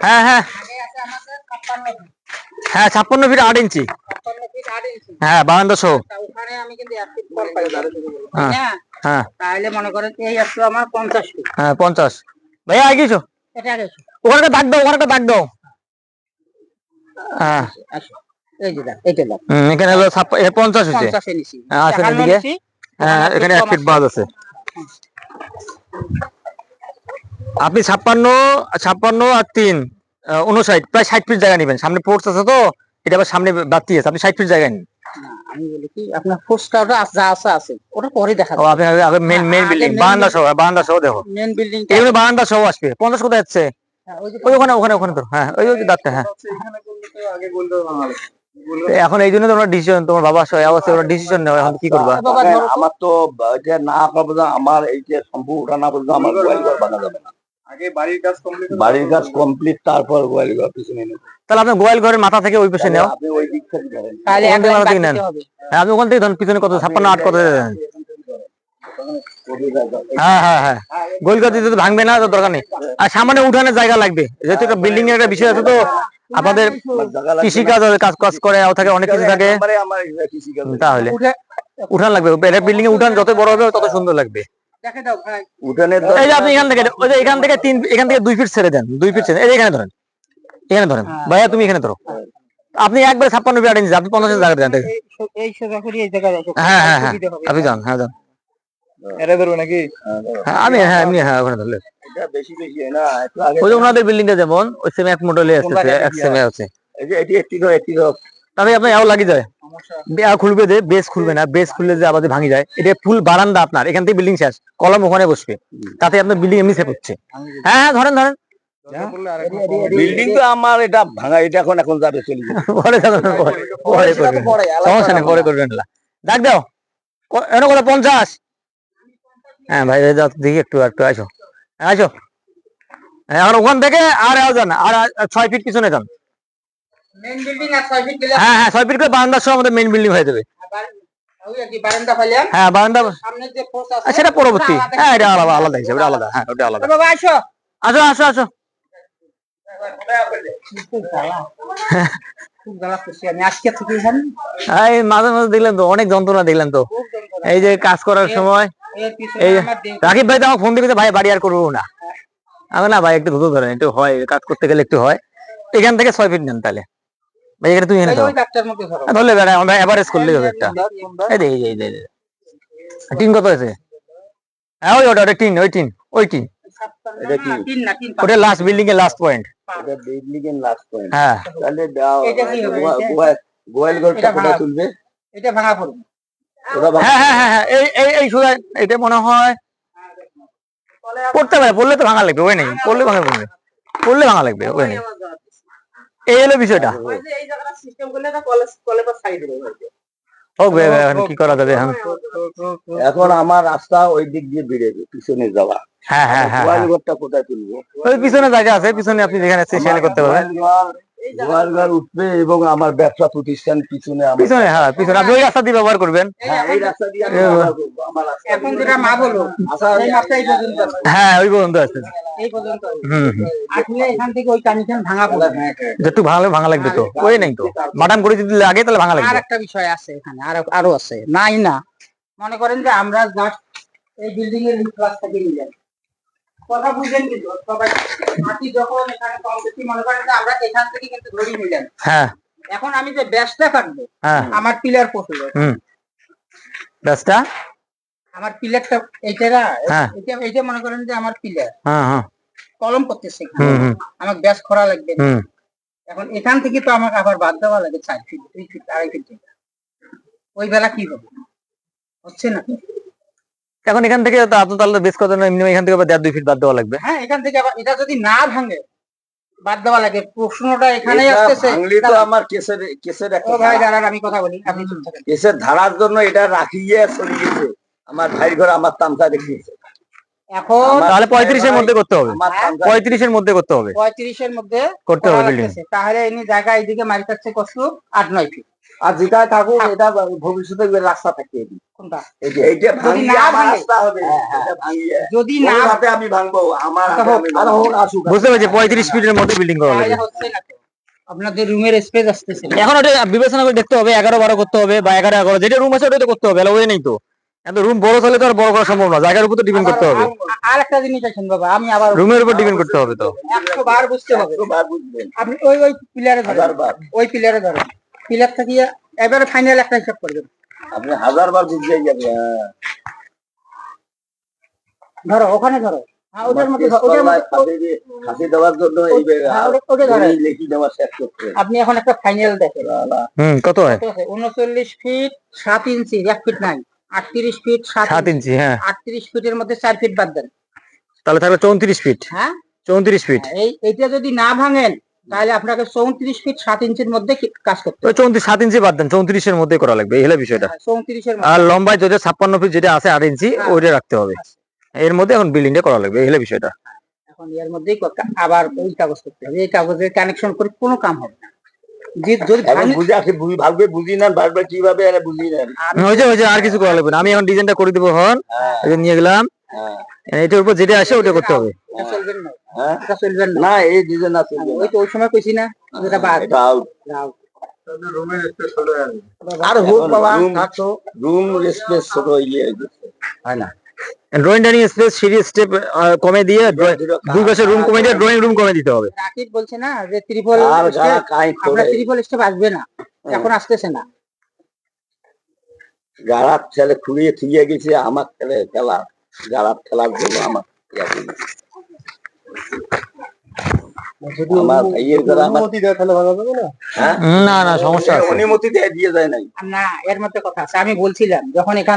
হ্যাঁ হ্যাঁ। আগে আছে আমাদের ছাপ্পান্ন ফিট হ্যাঁ ছাপ্পান্ন ফিট আট ইঞ্চি। হ্যাঁ বারান্দা সহ। হ্যাঁ। হ্যাঁ হ্যাঁ। তাহলে মনে করেন এই আসলো আমার পঞ্চাশ হ্যাঁ পঞ্চাশ। ভাইয়া ওখানে দাগ দাও ওখানে দাগ দাও। হ্যাঁ। এখানে হলো পঞ্চাশ হচ্ছে হ্যাঁ, এদিকে? হ্যাঁ এখানে এক ফিট বাদ আছে। আপনি ছাপ্পান্ন ছাপ্পান্ন আর তিন উনষাট প্রায় ষাট ফিট জায়গা নেবেন। সামনে পোর্টস আছে তো এটা আবার সামনে বাতি আছে। আপনি ষাট ফিট জায়গা নিন। আমি বলি কি আপনার ফোর্সটা ওটা যা আছে আছে। ওটা পরে দেখা ও আপনি আগে- আগে মেন মেন বিল্ডিং বারান্দা সহ বারান্দা সহ দেখো। মেন বিল্ডিং এগুলো বারান্দা সহ আসবে। পঞ্চাশ কোথায় যাচ্ছে? ওই ওখানে ওখানে ওখানে তো হ্যাঁ ওই ওই দাঁতটা হ্যাঁ। তো এখন এই জন্য তোমরা ডিসিশন তোমার বাবা অবশ্যই ডিসিশন নেওয়া এখন কি করবা? তো। আমার তো এটা না আমার এই যে সম্পূর্ণ ওঠা না। আমার ঘর যাবে না। বাড়ির কাজ কমপ্লিট বাড়ির কাজ কমপ্লিট তারপর গোয়াল ঘর পিছনে নেব তাহলে আপনি গোয়াল ঘরের মাথা থেকে ওই পাশে নেও। আপনি ওই দিক থেকে ধরেন। তাহলে নেন। হ্যাঁ আপনি ওখান থেকে ধরুন পিছনে কত ছাপ্পান্ন আট কত হ্যাঁ হ্যাঁ হ্যাঁ। গোল গাছ দিতে তো ভাঙবে না দরকার নেই। আর সামনে উঠানের জায়গা লাগবে। যেহেতু একটা বিল্ডিং এর একটা বিষয় আছে তো আমাদের কৃষি কাজ কাজ কাজ করে থাকে অনেক কিছু থাকে। তাহলে উঠান লাগবে। বিল্ডিং এ উঠান যত বড় হবে তত সুন্দর লাগবে। দেখে দাও ভাই। উঠানের এই যে আপনি এখান থেকে ওই যে এখান থেকে তিন এখান থেকে দুই ফিট ছেড়ে দেন দুই ফিট ছেড়ে এই যে এখানে ধরেন এখানে ধরেন। ভাইয়া তুমি এখানে ধরো। আপনি একবারে ছাপ্পান্ন ফিট আটেন আপনি পঞ্চাশ জায়গা দেন এই সোজা করে এই জায়গায় হ্যাঁ হ্যাঁ হ্যাঁ। আপনি যান হ্যাঁ যান। এটা ধরবো নাকি? হ্যাঁ, আমি হ্যাঁ এমনি হ্যাঁ ওখানে ধরলে। এটা বেশি বেশি হয় না একটু আগে ওই ওনাদের বিল্ডিং যেমন ওই সেম এক মডেলে আছে এক সেম আছে। এই যে এটি একটি ধর একটি ধর। তাহলে আপনার এও লাগি যায় খুলবে যে বেস খুলবে না বেস খুললে যে আবার ভাঙি যায় এটা ফুল বারান্দা আপনার এখান থেকে বিল্ডিং শেষ কলম ওখানে বসবে তাতে আপনার বিল্ডিং এমনি সেভ হচ্ছে। হ্যাঁ হ্যাঁ ধরেন ধরেন। বিল্ডিং তো আমার এটা ভাঙা এটা এখন এখন যাবে চলে পরে পরে পরে সেটা তো করবেন। সমস্যা নেই পরে করবেন না। ডাক দাও। ক- এনে কত পঞ্চাশ। হ্যাঁ ভাই যাও, দেখি একটু একটু আসো। হ্যাঁ, আসো। হ্যাঁ, এখন ওখান থেকে আর যান আর ছয় ফিট পিছনে যান মেন বিল্ডিং আর ছয় ফিট দিলে হ্যাঁ হ্যাঁ ছয় ফিট করে বারান্দার সহ আমাদের মেইন বিল্ডিং হয়ে যাবে। বারান্দা হ্যাঁ বারান্দা সামনে যে ফোর্স আছে সেটা পরবর্তী। হ্যাঁ এটা আলাদা আলাদা হিসাবে আলাদা। হ্যাঁ ওটা আলাদা। বাবা আসো। আসো আসো আসো। মাঝে মাঝে দেখলেন তো অনেক যন্ত্রণা দেখলেন তো। এই যে কাজ করার সময় এই রাকিব ভাই তো আমার ফোন দিবে ভাই বাড়ি আর করব না। আমি না ভাই একটু ধুতো ধরেন একটু হয় কাজ করতে গেলে একটু হয়। এখান থেকে ছয় ফিট নেন তাহলে। ভাই এখানে তুই এনে দাও। ওই ডাক্তার মধ্যে ধরো। ধরলে বেড়া আমরা এভারেজ করলেই হবে একটা। এই দে এই দে। টিন কত আছে? হ্যাঁ ওই ওটা ওটা টিন ওই টিন ওই টিন। এটা ওটা লাস্ট বিল্ডিং এর লাস্ট পয়েন্ট বিল্ডিং এর লাস্ট পয়েন্ট হ্যাঁ। তাহলে দাও এটা কি হবে? গোয়া- এটা- গোয়া- গোয়াল ঘরটা কোথায় তুলবে? এটা ভাঙা পড়বে। হ্যাঁ হ্যাঁ হ্যাঁ হ্যাঁ এই এই এই সোজা এটা মনে হয় পড়তে পারে পড়লে তো ভাঙা লাগবে ওই নেই পড়লে ভাঙা লাগবে পড়লে ভাঙা লাগবে ওই নেই। এই হলো বিষয়টা। ওই যে এই জায়গাটা সিস্টেম করলে এটা কলেজ কলেজের সাইডে রয়েছে হোক ভাই, ভাই, এখন কি করা যাবে এখন? এখন আমার রাস্তা ওই দিক দিয়ে বেড়েছে পিছনে যাওয়া। হ্যাঁ হ্যাঁ হ্যাঁ হ্যাঁ। কোথায় তুলবো? ওই পিছনে জায়গা আছে পিছনে আপনি যেখানে করতে পারবেন। ঘর উঠবে এবং আমার ব্যবসা প্রতিষ্ঠান পিছনে পিছনে হ্যাঁ পিছনে। আপনি ওই রাস্তা দিয়ে ব্যবহার করবেন। হ্যাঁ এখন যেটা মা বলো। হ্যাঁ ওই পর্যন্ত আছে। এই পর্যন্ত হুম হুম। আসলে এখান থেকে ওই কানেকশন ভাঙা একটু ভাঙলে ভাঙা লাগবে তো? ওই নেই তো? মাটান করে যদি লাগে তাহলে ভাঙা আর একটা বিষয় আছে এখানে আরও আরও আছে। নাই না। মনে করেন যে আমরা জাস্ট এই বিল্ডিং এর ক্লাস থেকে নিলাম কথা বুঝেন কিন্তু সবাই মাটি যখন এখানে কম বেশি মনে করেন যে আমরা এখান থেকে কিন্তু ধরি নিলাম হ্যাঁ। এখন আমি যে ব্যাসটা কাটবো হ্যাঁ। আমার পিলার পড়ল হুম। ব্যাসটা? আমার পিলারটা এইটা না হ্যাঁ। এটা এইটা মনে করেন যে আমার পিলার। হ্যাঁ হ্যাঁ। কলম করতেছে। আমার ব্যাস খরা লাগবে। এখন এখান থেকে তো আমাকে আবার বাদ দেওয়া লাগে চার ফিট দুই ফিট আড়াই ফিট। ওই বেলা কি হবে? হচ্ছে না। এখন এখান থেকে তো আপনি তাহলে বেশ কথা এমনি এখান থেকে আবার দেড় দুই ফিট বাদ দেওয়া লাগবে। হ্যাঁ এখান থেকে আবার এটা যদি না ভাঙে বাদ দেওয়া লাগে। প্রশ্নটা এখানেই আসতেছে। ভাঙলে তো আমার কেসের কেসের একটা ও ভাই দাঁড়ান আমি কথা বলি। আপনি চুপ থাকেন। কেসের ধারার জন্য এটা রাখিয়ে চলে গেছে। আমার ভাই ঘর আমার তামসা দেখিয়েছে। এখন তাহলে পঁয়ত্রিশের মধ্যে করতে হবে। পঁয়ত্রিশের মধ্যে করতে হবে। পঁয়ত্রিশের মধ্যে করতে হবে। তাহলে এমনি জায়গা এইদিকে মারি কাছে কষ্ট আট নয় ফিট আর যেটা থাকুক এটা ভবিষ্যতে রাস্তা থাকে কোনটা? এইটা যদি ভাঙিয়ে না আমার ভাঙে। রাস্তা হবে হ্যাঁ, হ্যাঁ। এটা ভাঙিয়ে। যদি না হাতে আমি ভাঙবো আমার হাতে আমি আরে ভাঙবো। হোক, আসুক, বুঝতে পারছি পঁয়ত্রিশ ফিটের মধ্যে বিল্ডিং করা আপনাদের রুমের স্পেস আসতেছে এখন ওটা বিবেচনা করে দেখতে হবে এগারো বারো করতে হবে বা এগারো এগারো যেটা রুম আছে ওটাই তো করতে হবে ওই নেই তো। এত রুম বড় তাহলে তো আর বড় করা সম্ভব না জায়গার উপর তো ডিপেন্ড করতে হবে। আর- একটা জিনিস আছেন বাবা আমি আবার রুমের উপর ডিপেন্ড করতে হবে তো। একশো বার বুঝতে হবে। একশো বার বুঝবেন। আপনি ওই ওই পিলারে হাজার ধরেন। ওই পিলারে ধরেন। পিলার থাকিয়ে এবারে ফাইনাল একটা হিসাব করবেন আপনি হাজার বার বুঝতেই যাবে হ্যাঁ। ধরো ওখানে ধরো। হ্যাঁ হ্যাঁ, আপনি এখন একটা ফাইনাল দেখেন। কত হয়? উনচল্লিশ ফিট সাত ইঞ্চি এক ফিট নাই আটত্রিশ ফিট সাত সাত ইঞ্চি হ্যাঁ। আটত্রিশ ফিটের মধ্যে চার ফিট বাদ দেন। তাহলে থাকবে চৌত্রিশ ফিট হ্যাঁ? চৌত্রিশ ফিট এই এইটা যদি না ভাঙেন তাহলে আপনাকে চৌত্রিশ ফিট সাত ইঞ্চির মধ্যে কাজ করতে ওই চৌত্রিশ সাত ইঞ্চি বাদ দেন চৌত্রিশের মধ্যে করা লাগবে এই হলো বিষয়টা। হবে চৌত্রিশের আর লম্বায় যদি ছাপ্পান্ন ফিট যেটা আছে আট ইঞ্চি হ্যাঁ। ওইটা রাখতে হবে। এর মধ্যে এখন বিল্ডিংটা করা লাগবে এই হলো বিষয়টা। এখন এর মধ্যেই আবার ওই কাগজ করতে হবে। এই কাগজের কানেকশন করে কোনো কাম হবে না। আমি- হয়েছে হয়েছে আর কিছু করা লাগবে না। আমি এখন ডিজাইনটা করে দেবো হন হ্যাঁ, নিয়ে গেলাম। হ্যাঁ, এটার উপর যেটা আসে ওটা করতে হবে। না হ্যাঁ চলবে না। এই ডিজাইন আছে। ওই তো ওই সময় কইছি না যেটা বাদ এটা out। দাও। আর হোক বাবা থাকতো রুম স্পেস ছোট হয় না। ড্রয়িং ডাইনিং স্পেস সিঁড়ি স্টেপ কমে দিয়ে দুই পাশে রুম কমে দিয়ে ড্রয়িং রুম কমে দিতে হবে। রাকিব বলছে না যে ত্রিপল আমরা ত্রিপল স্টেপ আসবে না। এখন আসতেছে না। গাড়ার ছেলে খুঁড়িয়ে থুয়ে গেছে আমার ছেলে খেলা। গাড়ার খেলার জন্য আমার ইয়া করেছে। আমার ভাইয়ের ঘরে আমার হ্যাঁ না না সমস্যা অনুমতি দিয়ে দিয়ে যায় নাই। না এর মধ্যে কথা আছে। আমি বলছিলাম যখন এখান